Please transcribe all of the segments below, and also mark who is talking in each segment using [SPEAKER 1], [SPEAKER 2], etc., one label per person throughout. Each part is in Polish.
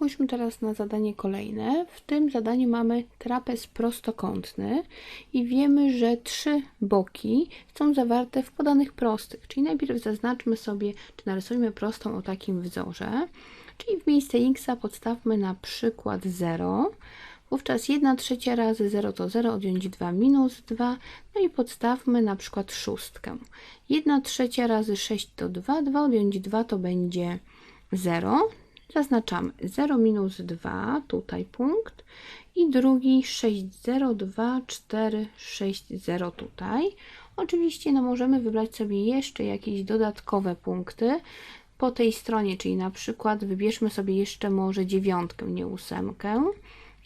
[SPEAKER 1] Spójrzmy teraz na zadanie kolejne. W tym zadaniu mamy trapez prostokątny i wiemy, że trzy boki są zawarte w podanych prostych. Czyli najpierw zaznaczmy sobie, czy narysujmy prostą o takim wzorze. Czyli w miejsce x podstawmy na przykład 0. Wówczas 1 trzecia razy 0 to 0, odjąć 2 minus 2. No i podstawmy na przykład szóstkę. 1 trzecia razy 6 to 2, 2 odjąć 2 to będzie 0. Zaznaczamy 0 minus 2, tutaj punkt. I drugi 6, 0, 2, 4, 6, 0 tutaj. Oczywiście no, możemy wybrać sobie jeszcze jakieś dodatkowe punkty po tej stronie, czyli na przykład wybierzmy sobie jeszcze może dziewiątkę, nie ósemkę.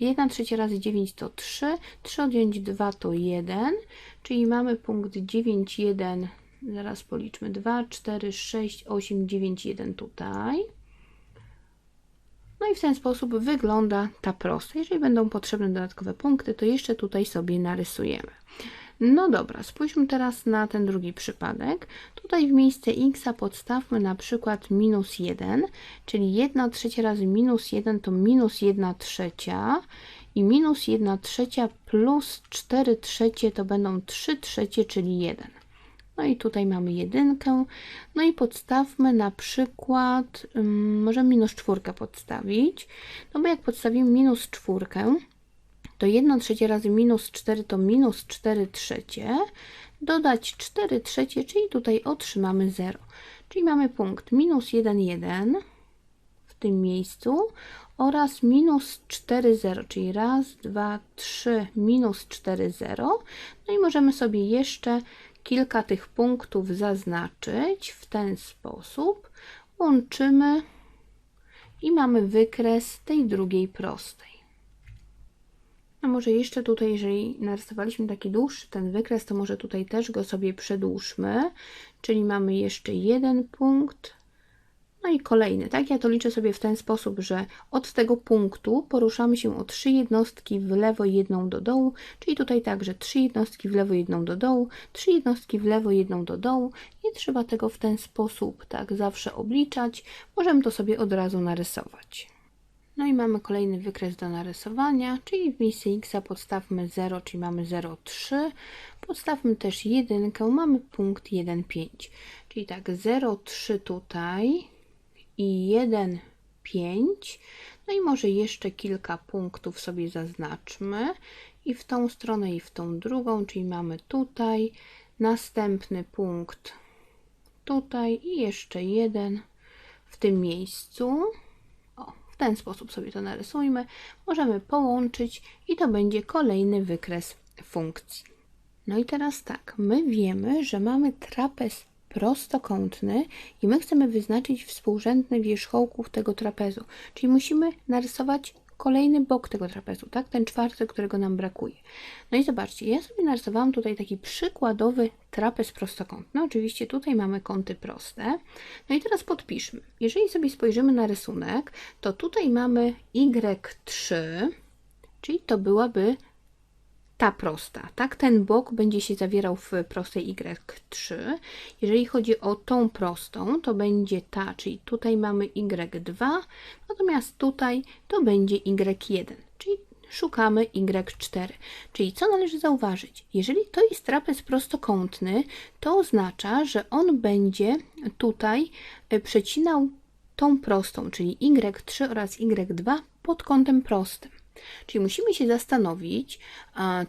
[SPEAKER 1] 1 trzecia razy 9 to 3, 3 odjąć 2 to 1, czyli mamy punkt 9, 1, zaraz policzmy, 2, 4, 6, 8, 9, 1 tutaj. No i w ten sposób wygląda ta prosta. Jeżeli będą potrzebne dodatkowe punkty, to jeszcze tutaj sobie narysujemy. No dobra, spójrzmy teraz na ten drugi przypadek. Tutaj w miejsce x podstawmy na przykład minus 1, czyli 1 trzecia razy minus 1 to minus 1 trzecia i minus 1 trzecia plus 4 trzecie to będą 3 trzecie, czyli 1. No i tutaj mamy jedynkę. No i podstawmy na przykład, możemy minus czwórkę podstawić. No bo jak podstawimy minus czwórkę, to 1 trzecie razy minus 4 to minus 4 trzecie. Dodać 4 trzecie, czyli tutaj otrzymamy 0. Czyli mamy punkt minus 1, 1 w tym miejscu oraz minus 4, 0, czyli raz, dwa, trzy, minus 4, 0. No i możemy sobie jeszcze kilka tych punktów zaznaczyć w ten sposób. Łączymy i mamy wykres tej drugiej prostej. A może jeszcze tutaj, jeżeli narysowaliśmy taki dłuższy ten wykres, to może tutaj też go sobie przedłużmy. Czyli mamy jeszcze jeden punkt, no i kolejny, tak? Ja to liczę sobie w ten sposób, że od tego punktu poruszamy się o trzy jednostki w lewo jedną do dołu, czyli tutaj także trzy jednostki w lewo, jedną do dołu, trzy jednostki w lewo, jedną do dołu. Nie trzeba tego w ten sposób tak zawsze obliczać. Możemy to sobie od razu narysować. No i mamy kolejny wykres do narysowania, czyli w miejsce x podstawmy 0, czyli mamy 0,3. Podstawmy też 1, mamy punkt 1,5. Czyli tak 0,3 tutaj i 1,5. No i może jeszcze kilka punktów sobie zaznaczmy. I w tą stronę, i w tą drugą, czyli mamy tutaj następny punkt tutaj i jeszcze jeden w tym miejscu. W ten sposób sobie to narysujmy. Możemy połączyć i to będzie kolejny wykres funkcji. No i teraz tak, my wiemy, że mamy trapez prostokątny i my chcemy wyznaczyć współrzędny wierzchołków tego trapezu. Czyli musimy narysować kolejny bok tego trapezu, tak? Ten czwarty, którego nam brakuje. No i zobaczcie, ja sobie narysowałam tutaj taki przykładowy trapez prostokątny. Oczywiście tutaj mamy kąty proste. No i teraz podpiszmy. Jeżeli sobie spojrzymy na rysunek, to tutaj mamy y3, czyli to byłaby ta prosta, tak? Ten bok będzie się zawierał w prostej y3. Jeżeli chodzi o tą prostą, to będzie ta, czyli tutaj mamy y2, natomiast tutaj to będzie y1, czyli szukamy y4. Czyli co należy zauważyć? Jeżeli to jest trapez prostokątny, to oznacza, że on będzie tutaj e, przecinał tą prostą, czyli y3 oraz y2 pod kątem prostym. Czyli musimy się zastanowić,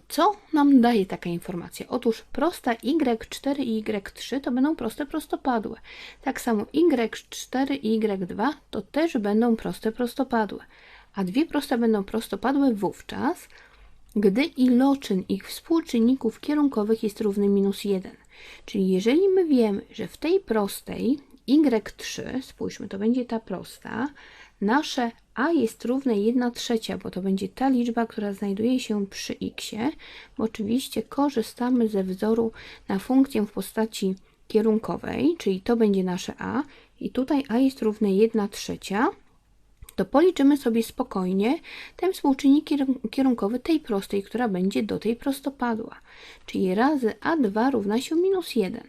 [SPEAKER 1] co nam daje taka informacja. Otóż prosta y4 i y3 to będą proste prostopadłe. Tak samo y4 i y2 to też będą proste prostopadłe. A dwie proste będą prostopadłe wówczas, gdy iloczyn ich współczynników kierunkowych jest równy minus 1. Czyli jeżeli my wiemy, że w tej prostej y3, spójrzmy, to będzie ta prosta, nasze a jest równe 1 trzecia, bo to będzie ta liczba, która znajduje się przy x, bo oczywiście korzystamy ze wzoru na funkcję w postaci kierunkowej, czyli to będzie nasze a i tutaj a jest równe 1 trzecia, to policzymy sobie spokojnie ten współczynnik kierunkowy tej prostej, która będzie do tej prostopadła. Czyli razy a2 równa się minus 1.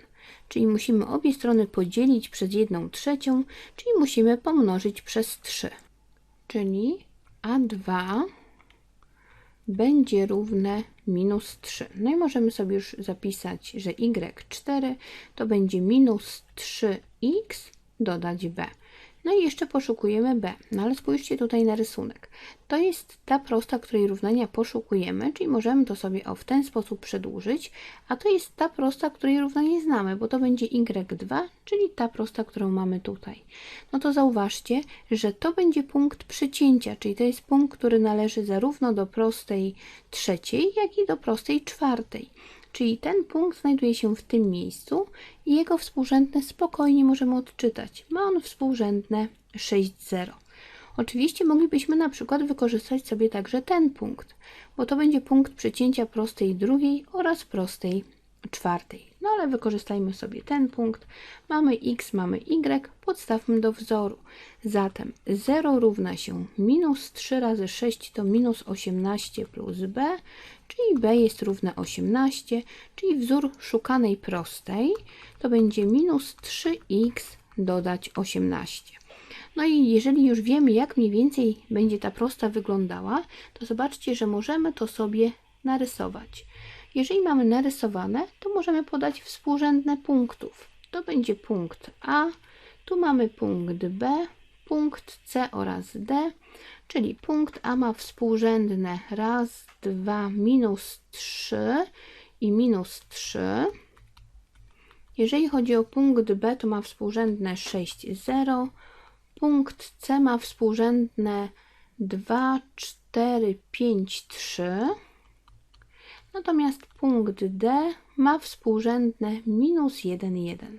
[SPEAKER 1] Czyli musimy obie strony podzielić przez 1 trzecią, czyli musimy pomnożyć przez 3. czyli A2 będzie równe minus 3. No i możemy sobie już zapisać, że y4 to będzie minus 3x dodać b. No i jeszcze poszukujemy b. No ale spójrzcie tutaj na rysunek. To jest ta prosta, której równania poszukujemy, czyli możemy to sobie o w ten sposób przedłużyć, a to jest ta prosta, której równanie znamy, bo to będzie y2, czyli ta prosta, którą mamy tutaj. No to zauważcie, że to będzie punkt przycięcia, czyli to jest punkt, który należy zarówno do prostej trzeciej, jak i do prostej czwartej. Czyli ten punkt znajduje się w tym miejscu i jego współrzędne spokojnie możemy odczytać. Ma on współrzędne 6,0. Oczywiście moglibyśmy na przykład wykorzystać sobie także ten punkt, bo to będzie punkt przecięcia prostej drugiej oraz prostej czwartej. No ale wykorzystajmy sobie ten punkt. Mamy x, mamy y, podstawmy do wzoru. Zatem 0 równa się minus 3 razy 6 to minus 18 plus b, czyli b jest równe 18, czyli wzór szukanej prostej to będzie minus 3x dodać 18. No i jeżeli już wiemy, jak mniej więcej będzie ta prosta wyglądała, to zobaczcie, że możemy to sobie narysować. Jeżeli mamy narysowane, to możemy podać współrzędne punktów. To będzie punkt A, tu mamy punkt B, punkt C oraz D, czyli punkt A ma współrzędne raz, dwa, minus 3 i minus 3. Jeżeli chodzi o punkt B, to ma współrzędne 6, 0. Punkt C ma współrzędne 2, 4, 5, 3. Natomiast punkt D ma współrzędne minus 1, 1.